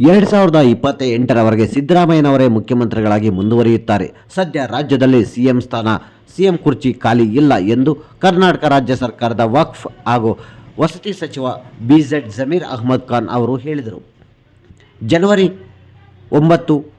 ಎರಡು ಸಾವಿರದ ಇಪ್ಪತ್ತ ಎಂಟರವರೆಗೆ ಸಿದ್ದರಾಮಯ್ಯನವರೇ ಮುಖ್ಯಮಂತ್ರಿಗಳಾಗಿ ಮುಂದುವರಿಯುತ್ತಾರೆ. ಸದ್ಯ ರಾಜ್ಯದಲ್ಲಿ ಸಿಎಂ ಸ್ಥಾನ, ಸಿಎಂ ಕುರ್ಚಿ ಖಾಲಿ ಇಲ್ಲ ಎಂದು ಕರ್ನಾಟಕ ರಾಜ್ಯ ಸರ್ಕಾರದ ವಕ್ಫ್ ಹಾಗೂ ವಸತಿ ಸಚಿವ ಬಿಜೆಡ್ ಜಮೀರ್ ಅಹ್ಮದ್ ಖಾನ್ ಅವರು ಹೇಳಿದರು. ಜನವರಿ ಒಂಬತ್ತು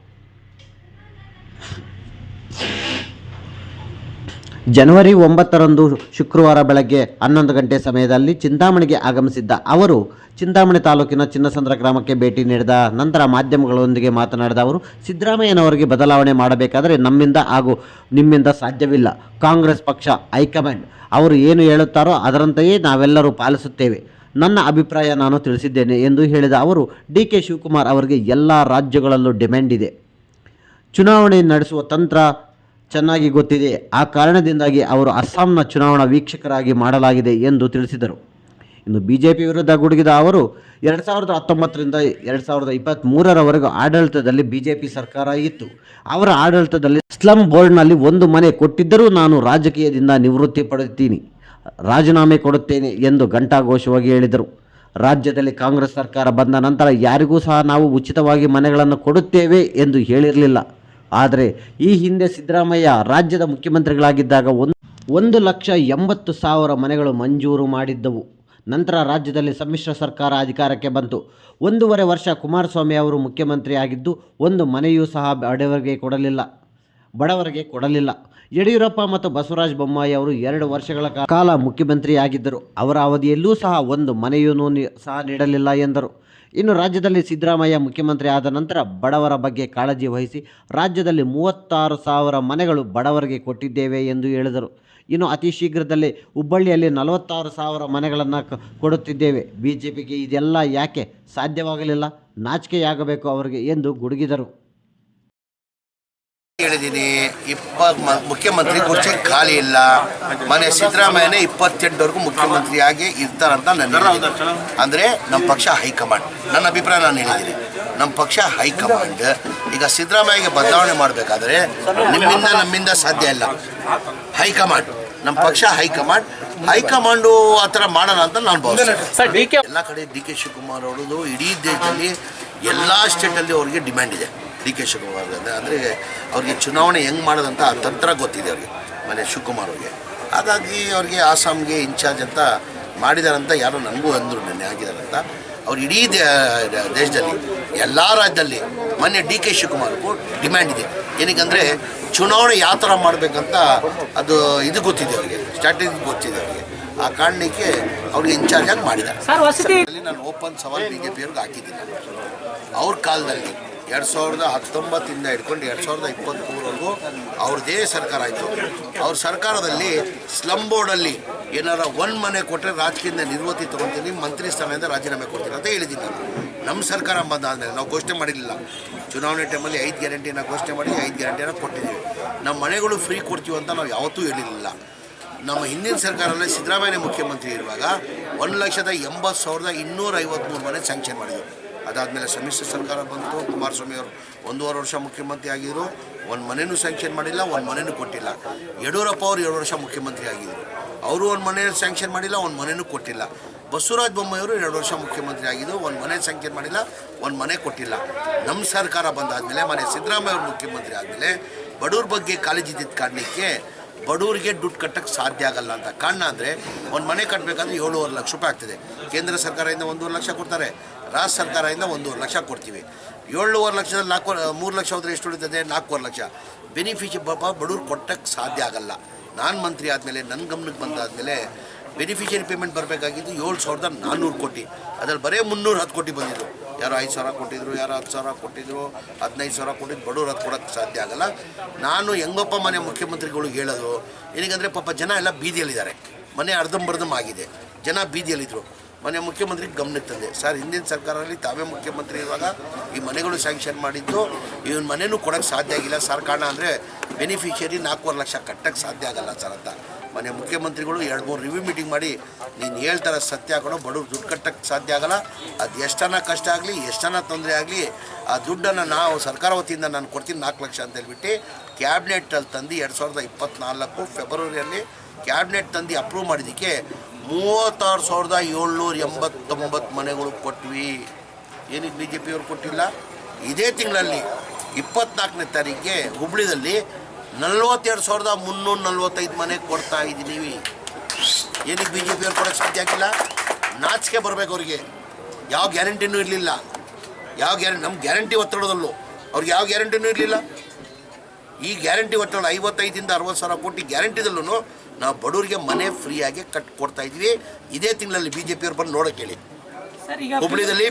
ಜನವರಿ ಒಂಬತ್ತರಂದು ಶುಕ್ರವಾರ ಬೆಳಗ್ಗೆ ಹನ್ನೊಂದು ಗಂಟೆ ಸಮಯದಲ್ಲಿ ಚಿಂತಾಮಣಿಗೆ ಆಗಮಿಸಿದ್ದ ಅವರು ಚಿಂತಾಮಣಿ ತಾಲೂಕಿನ ಚಿನ್ನಸಂದ್ರ ಗ್ರಾಮಕ್ಕೆ ಭೇಟಿ ನೀಡಿದ ನಂತರ ಮಾಧ್ಯಮಗಳೊಂದಿಗೆ ಮಾತನಾಡಿದ ಅವರು, ಸಿದ್ದರಾಮಯ್ಯನವರಿಗೆ ಬದಲಾವಣೆ ಮಾಡಬೇಕಾದರೆ ನಮ್ಮಿಂದ ಹಾಗೂ ನಿಮ್ಮಿಂದ ಸಾಧ್ಯವಿಲ್ಲ. ಕಾಂಗ್ರೆಸ್ ಪಕ್ಷ, ಹೈಕಮಾಂಡ್, ಅವರು ಏನು ಹೇಳುತ್ತಾರೋ ಅದರಂತೆಯೇ ನಾವೆಲ್ಲರೂ ಪಾಲಿಸುತ್ತೇವೆ. ನನ್ನ ಅಭಿಪ್ರಾಯ ನಾನು ತಿಳಿಸಿದ್ದೇನೆ ಎಂದು ಹೇಳಿದ ಅವರು ಡಿ ಕೆ ಶಿವಕುಮಾರ್ ಅವರಿಗೆ ಎಲ್ಲ ರಾಜ್ಯಗಳಲ್ಲೂ ಡಿಮ್ಯಾಂಡ್ ಇದೆ. ಚುನಾವಣೆ ನಡೆಸುವ ತಂತ್ರ ಚೆನ್ನಾಗಿ ಗೊತ್ತಿದೆ. ಆ ಕಾರಣದಿಂದಾಗಿ ಅವರು ಅಸ್ಸಾಂನ ಚುನಾವಣಾ ವೀಕ್ಷಕರಾಗಿ ಮಾಡಲಾಗಿದೆ ಎಂದು ತಿಳಿಸಿದರು. ಇನ್ನು ಬಿಜೆಪಿ ವಿರುದ್ಧ ಗುಡುಗಿದ ಅವರು, ಎರಡು ಸಾವಿರದ ಹತ್ತೊಂಬತ್ತರಿಂದ ಎರಡು ಸಾವಿರದ ಇಪ್ಪತ್ತ್ಮೂರರವರೆಗೂ ಆಡಳಿತದಲ್ಲಿ ಬಿಜೆಪಿ ಸರ್ಕಾರ ಇತ್ತು. ಅವರ ಆಡಳಿತದಲ್ಲಿ ಸ್ಲಮ್ ಬೋರ್ಡ್ನಲ್ಲಿ ಒಂದು ಮನೆ ಕೊಟ್ಟಿದ್ದರೂ ನಾನು ರಾಜಕೀಯದಿಂದ ನಿವೃತ್ತಿ ಪಡೆಯುತ್ತೀನಿ ರಾಜೀನಾಮೆ ಕೊಡುತ್ತೇನೆ ಎಂದು ಘಂಟಾಘೋಷವಾಗಿ ಹೇಳಿದರು. ರಾಜ್ಯದಲ್ಲಿ ಕಾಂಗ್ರೆಸ್ ಸರ್ಕಾರ ಬಂದ ನಂತರ ಯಾರಿಗೂ ಸಹ ನಾವು ಉಚಿತವಾಗಿ ಮನೆಗಳನ್ನು ಕೊಡುತ್ತೇವೆ ಎಂದು ಹೇಳಿರಲಿಲ್ಲ. ಆದರೆ ಈ ಹಿಂದೆ ಸಿದ್ದರಾಮಯ್ಯ ರಾಜ್ಯದ ಮುಖ್ಯಮಂತ್ರಿಗಳಾಗಿದ್ದಾಗ ಒಂದು ಒಂದು ಲಕ್ಷ ಎಂಬತ್ತು ಸಾವಿರ ಮನೆಗಳು ಮಂಜೂರು ಮಾಡಿದ್ದವು. ನಂತರ ರಾಜ್ಯದಲ್ಲಿ ಸಮ್ಮಿಶ್ರ ಸರ್ಕಾರ ಅಧಿಕಾರಕ್ಕೆ ಬಂತು. ಒಂದೂವರೆ ವರ್ಷ ಕುಮಾರಸ್ವಾಮಿ ಅವರು ಮುಖ್ಯಮಂತ್ರಿಯಾಗಿದ್ದು ಒಂದು ಮನೆಯೂ ಸಹ ಬಡವರಿಗೆ ಕೊಡಲಿಲ್ಲ. ಬಡವರಿಗೆ ಕೊಡಲಿಲ್ಲ. ಯಡಿಯೂರಪ್ಪ ಮತ್ತು ಬಸವರಾಜ ಬೊಮ್ಮಾಯಿ ಅವರು ಎರಡು ವರ್ಷಗಳ ಕಾಲ ಮುಖ್ಯಮಂತ್ರಿಯಾಗಿದ್ದರು. ಅವರ ಅವಧಿಯಲ್ಲೂ ಸಹ ಒಂದು ಮನೆಯೂ ನಿ- ಸಹ ನೀಡಲಿಲ್ಲ ಎಂದರು. ಇನ್ನು ರಾಜ್ಯದಲ್ಲಿ ಸಿದ್ದರಾಮಯ್ಯ ಮುಖ್ಯಮಂತ್ರಿ ಆದ ನಂತರ ಬಡವರ ಬಗ್ಗೆ ಕಾಳಜಿ ವಹಿಸಿ ರಾಜ್ಯದಲ್ಲಿ ಮೂವತ್ತಾರು ಸಾವಿರ ಮನೆಗಳು ಬಡವರಿಗೆ ಕೊಟ್ಟಿದ್ದೇವೆ ಎಂದು ಹೇಳಿದರು. ಇನ್ನು ಅತಿ ಶೀಘ್ರದಲ್ಲೇ ಹುಬ್ಬಳ್ಳಿಯಲ್ಲಿ ನಲವತ್ತಾರು ಸಾವಿರ ಮನೆಗಳನ್ನು ಕೊಡುತ್ತಿದ್ದೇವೆ. ಬಿ ಜೆ ಇದೆಲ್ಲ ಯಾಕೆ ಸಾಧ್ಯವಾಗಲಿಲ್ಲ? ನಾಚಿಕೆಯಾಗಬೇಕು ಅವರಿಗೆ ಎಂದು ಗುಡುಗಿದರು. ಹೇಳಿದ್ದೀನಿ ಇಪ್ಪ ಮುಖ್ಯಮಂತ್ರಿ ಕುರ್ಚಿ ಖಾಲಿ ಇಲ್ಲ. ಮನೆ ಸಿದ್ದರಾಮಯ್ಯನೇ ಇಪ್ಪತ್ತೆಂಟವರೆಗೂ ಮುಖ್ಯಮಂತ್ರಿಯಾಗಿ ಇರ್ತಾರಂತ ನನ್ನ ಅಂದರೆ ನಮ್ಮ ಪಕ್ಷ ಹೈಕಮಾಂಡ್. ನನ್ನ ಅಭಿಪ್ರಾಯ ನಾನು ಹೇಳಿದ್ದೀನಿ. ನಮ್ಮ ಪಕ್ಷ ಹೈಕಮಾಂಡ್. ಈಗ ಸಿದ್ದರಾಮಯ್ಯಗೆ ಬದಲಾವಣೆ ಮಾಡಬೇಕಾದ್ರೆ ನಿಮ್ಮಿಂದ ನಮ್ಮಿಂದ ಸಾಧ್ಯ ಇಲ್ಲ. ಹೈಕಮಾಂಡ್. ನಮ್ಮ ಪಕ್ಷ ಹೈಕಮಾಂಡ್. ಹೈಕಮಾಂಡು ಆ ಥರ ಮಾಡೋಣ ಅಂತ ನಾನು ಭಾವಿಸ್ತೇನೆ. ಸರ್ ಡಿ ಕೆ ಎಲ್ಲ ಕಡೆ ಡಿ ಕೆ ಶಿವಕುಮಾರ್ ಅವರದು ಇಡೀ ದೇಶದಲ್ಲಿ ಎಲ್ಲ ಸ್ಟೇಟಲ್ಲಿ ಅವ್ರಿಗೆ ಡಿಮ್ಯಾಂಡ್ ಇದೆ. ಡಿ ಕೆ ಶಿವಕುಮಾರ್ ಅಂದರೆ ಅಂದರೆ ಅವ್ರಿಗೆ ಚುನಾವಣೆ ಹೆಂಗೆ ಮಾಡೋದಂತ ಆ ತಂತ್ರ ಗೊತ್ತಿದೆ ಅವ್ರಿಗೆ ಮನೆ ಶಿವಕುಮಾರ್ ಅವ್ರಿಗೆ. ಹಾಗಾಗಿ ಅವ್ರಿಗೆ ಆಸಾಮ್ಗೆ ಇನ್ಚಾರ್ಜ್ ಅಂತ ಮಾಡಿದಾರಂತ ಯಾರೋ ನನಗೂ ಅಂದರು ನೆನ್ನೆ ಆಗಿದಾರಂತ ಅವ್ರು ಇಡೀ ದೇಶದಲ್ಲಿ ಎಲ್ಲ ರಾಜ್ಯದಲ್ಲಿ ಮೊನ್ನೆ ಡಿ ಕೆ ಶಿವಕುಮಾರ್ಗೂ ಡಿಮ್ಯಾಂಡ್ ಇದೆ. ಏನಕ್ಕಂದರೆ ಚುನಾವಣೆ ಯಾವ ಥರ ಮಾಡಬೇಕಂತ ಅದು ಇದು ಗೊತ್ತಿದೆ ಅವರಿಗೆ ಸ್ಟ್ರಾಟಜಿ ಗೊತ್ತಿದೆ ಅವರಿಗೆ. ಆ ಕಾರಣಕ್ಕೆ ಅವ್ರಿಗೆ ಇನ್ಚಾರ್ಜ್ ಆಗಿ ಮಾಡಿದ್ದಾರೆ. ನಾನು ಓಪನ್ ಸವಾಲ್ ಬಿ ಜೆ ಪಿಯವ್ರಿಗೆ ಹಾಕಿದ್ದೀನಿ. ಅವ್ರ ಕಾಲದಲ್ಲಿ ಎರಡು ಸಾವಿರದ ಹತ್ತೊಂಬತ್ತಿಂದ ಹಿಡ್ಕೊಂಡು ಎರಡು ಸಾವಿರದ ಇಪ್ಪತ್ತ್ಮೂರವರೆಗೂ ಅವ್ರದ್ದೇ ಸರ್ಕಾರ ಆಯಿತು. ಅವ್ರ ಸರ್ಕಾರದಲ್ಲಿ ಸ್ಲಮ್ ಬೋರ್ಡಲ್ಲಿ ಏನಾರ ಒಂದು ಮನೆ ಕೊಟ್ಟರೆ ರಾಜಕೀಯದಿಂದ ನಿರ್ವೃತ್ತಿ ತೊಗೊತೀನಿ, ಮಂತ್ರಿ ಸ್ಥಾನದಿಂದ ರಾಜೀನಾಮೆ ಕೊಡ್ತೀನಿ ಅಂತ ಹೇಳಿದ್ದೀನಿ ನಮ್ಮ ಸರ್ಕಾರ ಬಂದಾದಮೇಲೆ ನಾವು ಘೋಷಣೆ ಮಾಡಿರಲಿಲ್ಲ. ಚುನಾವಣೆ ಟೈಮಲ್ಲಿ ಐದು ಗ್ಯಾರಂಟಿನ ಘೋಷಣೆ ಮಾಡಿ ಐದು ಗ್ಯಾರಂಟಿನ ಕೊಟ್ಟಿದ್ದೀವಿ. ನಮ್ಮ ಮನೆಗಳು ಫ್ರೀ ಕೊಡ್ತೀವಿ ಅಂತ ನಾವು ಯಾವತ್ತೂ ಹೇಳಿರಲಿಲ್ಲ. ನಮ್ಮ ಹಿಂದಿನ ಸರ್ಕಾರದಲ್ಲಿ ಸಿದ್ದರಾಮಯ್ಯ ಮುಖ್ಯಮಂತ್ರಿ ಇರುವಾಗ ಒಂದು ಲಕ್ಷದ ಎಂಬತ್ತು ಸಾವಿರದ ಇನ್ನೂರ ಐವತ್ತ್ಮೂರು ಮನೆ ಸ್ಯಾಂಕ್ಷನ್ ಮಾಡಿದರು. ಅದಾದಮೇಲೆ ಸಮ್ಮಿಶ್ರ ಸರ್ಕಾರ ಬಂತು. ಕುಮಾರಸ್ವಾಮಿ ಅವರು ಒಂದೂವರೆ ವರ್ಷ ಮುಖ್ಯಮಂತ್ರಿ ಆಗಿದ್ದರು ಒಂದು ಮನೆಯೂ ಸ್ಯಾಂಕ್ಷನ್ ಮಾಡಿಲ್ಲ, ಒಂದು ಮನೆಯೂ ಕೊಟ್ಟಿಲ್ಲ. ಯಡಿಯೂರಪ್ಪ ಅವರು ಎರಡು ವರ್ಷ ಮುಖ್ಯಮಂತ್ರಿ ಆಗಿದ್ದರು ಅವರು ಒಂದು ಮನೆ ಸ್ಯಾಂಕ್ಷನ್ ಮಾಡಿಲ್ಲ, ಒಂದು ಮನೆಯೂ ಕೊಟ್ಟಿಲ್ಲ. ಬಸವರಾಜ ಬೊಮ್ಮಾಯಿಯವರು ಎರಡು ವರ್ಷ ಮುಖ್ಯಮಂತ್ರಿ ಆಗಿದ್ದು ಒಂದು ಮನೆ ಸ್ಯಾಂಕ್ಷನ್ ಮಾಡಿಲ್ಲ, ಒಂದು ಮನೆ ಕೊಟ್ಟಿಲ್ಲ. ನಮ್ಮ ಸರ್ಕಾರ ಬಂದಾದಮೇಲೆ ಮನೆ ಸಿದ್ದರಾಮಯ್ಯ ಅವರು ಮುಖ್ಯಮಂತ್ರಿ ಆದಮೇಲೆ, ಬಡವ್ರ ಬಗ್ಗೆ ಕಾಳಜಿ ಕಾರಣಕ್ಕೆ ಬಡವರಿಗೆ ದುಡ್ಡು ಕಟ್ಟಕ್ಕೆ ಸಾಧ್ಯ ಆಗಲ್ಲ ಅಂತ. ಕಾರಣ ಅಂದರೆ ಒಂದು ಮನೆ ಕಟ್ಟಬೇಕಂದ್ರೆ ಏಳುವರೆ ಲಕ್ಷ ರೂಪಾಯಿ ಆಗ್ತದೆ. ಕೇಂದ್ರ ಸರ್ಕಾರದಿಂದ ಒಂದೂವರೆ ಲಕ್ಷ ಕೊಡ್ತಾರೆ. ರಾಜ್ಯ ಸರ್ಕಾರದಿಂದ ಒಂದೂವರೆ ಲಕ್ಷ ಕೊಡ್ತೀವಿ. ಏಳುವರೆ ಲಕ್ಷದಲ್ಲಿ ನಾಲ್ಕು, ಮೂರು ಲಕ್ಷ ಹೋದರೆ ಎಷ್ಟು ಉಳಿತದೆ? ನಾಲ್ಕೂವರೆ ಲಕ್ಷ. ಬೆನಿಫಿಷಿ ಪಾಪ ಬಡವ್ರು ಕೊಟ್ಟಕ್ಕೆ ಸಾಧ್ಯ ಆಗಲ್ಲ. ನಾನು ಮಂತ್ರಿ ಆದಮೇಲೆ ನನ್ನ ಗಮನಕ್ಕೆ ಬಂದಾದಮೇಲೆ ಬೆನಿಫಿಷಿಯರಿ ಪೇಮೆಂಟ್ ಬರಬೇಕಾಗಿದ್ದು ಏಳು ಸಾವಿರದ ನಾನ್ನೂರು ಕೋಟಿ. ಅದರಲ್ಲಿ ಬರೀ ಮುನ್ನೂರು ಹತ್ತು ಕೋಟಿ ಬಂದಿದ್ದು. ಯಾರೋ ಐದು ಸಾವಿರ ಕೊಟ್ಟಿದ್ರು, ಯಾರು ಹತ್ತು ಸಾವಿರ ಕೊಟ್ಟಿದ್ರು, ಹದಿನೈದು ಸಾವಿರ ಕೊಟ್ಟಿದ್ದು ಬಡವ್ರು ಅದು ಕೊಡೋಕ್ಕೆ ಸಾಧ್ಯ ಆಗಲ್ಲ. ನಾನು ಹೆಂಗಪ್ಪ ಮನೆ ಮುಖ್ಯಮಂತ್ರಿಗಳಿಗೆ ಹೇಳೋದು ಏನಕ್ಕೆ ಪಾಪ ಜನ ಎಲ್ಲ ಬೀದಿಯಲ್ಲಿದ್ದಾರೆ. ಮನೆ ಅರ್ಧಂಬರ್ಧಮ್ ಆಗಿದೆ. ಜನ ಬೀದಿಯಲ್ಲಿದ್ದರು ಮನೆ ಮುಖ್ಯಮಂತ್ರಿ ಗಮನಕ್ಕೆ ತಂದೆ. ಸರ್, ಹಿಂದಿನ ಸರ್ಕಾರದಲ್ಲಿ ತಾವೇ ಮುಖ್ಯಮಂತ್ರಿ ಇರುವಾಗ ಈ ಮನೆಗಳು ಸ್ಯಾಂಕ್ಷನ್ ಮಾಡಿದ್ದು, ಇವನ್ ಮನೆಯೂ ಕೊಡೋಕ್ಕೆ ಸಾಧ್ಯ ಆಗಿಲ್ಲ. ಸರ್, ಕಾರಣ ಅಂದರೆ ಬೆನಿಫಿಷಿಯರಿ ನಾಲ್ಕೂವರೆ ಲಕ್ಷ ಕಟ್ಟಕ್ಕೆ ಸಾಧ್ಯ ಆಗಲ್ಲ ಸರ್ ಅಂತ. ಮನೆ ಮುಖ್ಯಮಂತ್ರಿಗಳು ಎರಡು ಮೂರು ರಿವ್ಯೂ ಮೀಟಿಂಗ್ ಮಾಡಿ, ನೀನು ಹೇಳ್ತಾರ ಸತ್ಯ ಹಾಕೊಂಡು ಬಡವ್ರು ದುಡ್ಡು ಕಟ್ಟಕ್ಕೆ ಸಾಧ್ಯ ಆಗಲ್ಲ. ಅದು ಎಷ್ಟನ ಕಷ್ಟ ಆಗಲಿ ಎಷ್ಟನ ತೊಂದರೆ ಆಗಲಿ, ಆ ದುಡ್ಡನ್ನು ನಾವು ಸರ್ಕಾರ ವತಿಯಿಂದ ನಾನು ಕೊಡ್ತೀನಿ ನಾಲ್ಕು ಲಕ್ಷ ಅಂತ ಹೇಳ್ಬಿಟ್ಟು ಕ್ಯಾಬಿನೆಟಲ್ಲಿ ತಂದು ಎರಡು ಸಾವಿರದ ಇಪ್ಪತ್ತ್ನಾಲ್ಕು ಫೆಬ್ರವರಿಯಲ್ಲಿ ಕ್ಯಾಬಿನೆಟ್ ತಂದು ಅಪ್ರೂವ್ ಮಾಡಿದ್ದಕ್ಕೆ ಮೂವತ್ತಾರು ಸಾವಿರದ ಏಳ್ನೂರ ಎಂಬತ್ತೊಂಬತ್ತು ಮನೆಗಳು ಕೊಟ್ವಿ. ಏನಕ್ಕೆ ಬಿ ಜೆ ಪಿಯವರು ಕೊಟ್ಟಿಲ್ಲ? ಇದೇ ತಿಂಗಳಲ್ಲಿ ಇಪ್ಪತ್ನಾಲ್ಕನೇ ತಾರೀಕಿಗೆ ಹುಬ್ಳಿದಲ್ಲಿ ನಲ್ವತ್ತೆರಡು ಸಾವಿರದ ಮುನ್ನೂರ ನಲ್ವತ್ತೈದು ಮನೆ ಕೊಡ್ತಾ ಇದ್ದೀವಿ. ಏನಕ್ಕೆ ಬಿ ಜೆ ಪಿಯವ್ರು ಕೊಡೋಕ್ಕೆ ಸಾಧ್ಯ ಆಗಿಲ್ಲ? ನಾಚಿಕೆ ಬರಬೇಕು ಅವರಿಗೆ. ಯಾವ ಗ್ಯಾರಂಟಿನೂ ಇರಲಿಲ್ಲ. ಯಾವ ಗ್ಯಾರಂಟಿ ನಮ್ಮ ಗ್ಯಾರಂಟಿ ಒತ್ತಡದಲ್ಲೂ. ಅವ್ರಿಗೆ ಯಾವ ಗ್ಯಾರಂಟಿನೂ ಇರಲಿಲ್ಲ. ಈ ಗ್ಯಾರಂಟಿ ಒತ್ತಡ ಐವತ್ತೈದಿಂದ ಅರವತ್ತು ಸಾವಿರ ಕೋಟಿ ಗ್ಯಾರಂಟಿದಲ್ಲೂ ನಾವು ಬಡವರಿಗೆ ಮನೆ ಫ್ರೀಯಾಗಿ ಕಟ್ ಕೊಡ್ತಾ ಇದ್ವಿ ಇದೇ ತಿಂಗಳಲ್ಲಿ ಬಿ ಜೆ ಪಿಯವ್ರು ಬಂದು ನೋಡೋಕೆ ಹೇಳಿ. ಹುಬ್ಳಿದಲ್ಲಿ